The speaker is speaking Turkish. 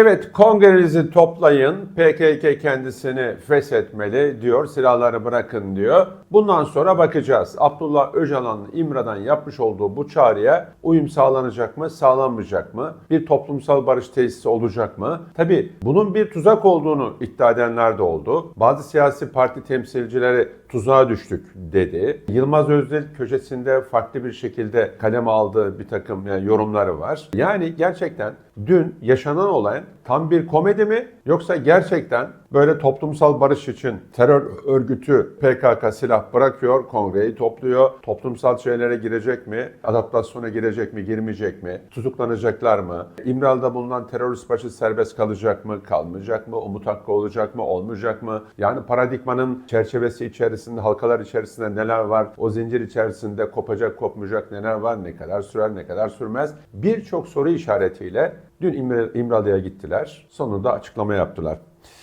Evet kongrenizi toplayın, PKK kendisini feshetmeli diyor, silahları bırakın diyor. Bundan sonra bakacağız. Abdullah Öcalan'ın İmra'dan yapmış olduğu bu çağrıya uyum sağlanacak mı, sağlanmayacak mı? Bir toplumsal barış tesisi olacak mı? Tabii bunun bir tuzak olduğunu iddia edenler de oldu. Bazı siyasi parti temsilcileri tuzağa düştük dedi. Yılmaz Özdil köşesinde farklı bir şekilde kaleme aldığı bir takım yani yorumları var. Yani gerçekten dün yaşanan olay tam bir komedi mi yoksa gerçekten böyle toplumsal barış için terör örgütü PKK silah bırakıyor, kongreyi topluyor, toplumsal şeylere girecek mi, adaptasyona girecek mi, girmeyecek mi, tutuklanacaklar mı, İmralı'da bulunan terörist başı serbest kalacak mı, kalmayacak mı, umut hakkı olacak mı, olmayacak mı? Yani paradigmanın çerçevesi içerisinde, halkalar içerisinde neler var, o zincir içerisinde kopacak, kopmayacak neler var, ne kadar sürer, ne kadar sürmez? Birçok soru işaretiyle dün İmralı'ya gittiler, sonunda açıklama yaptılar.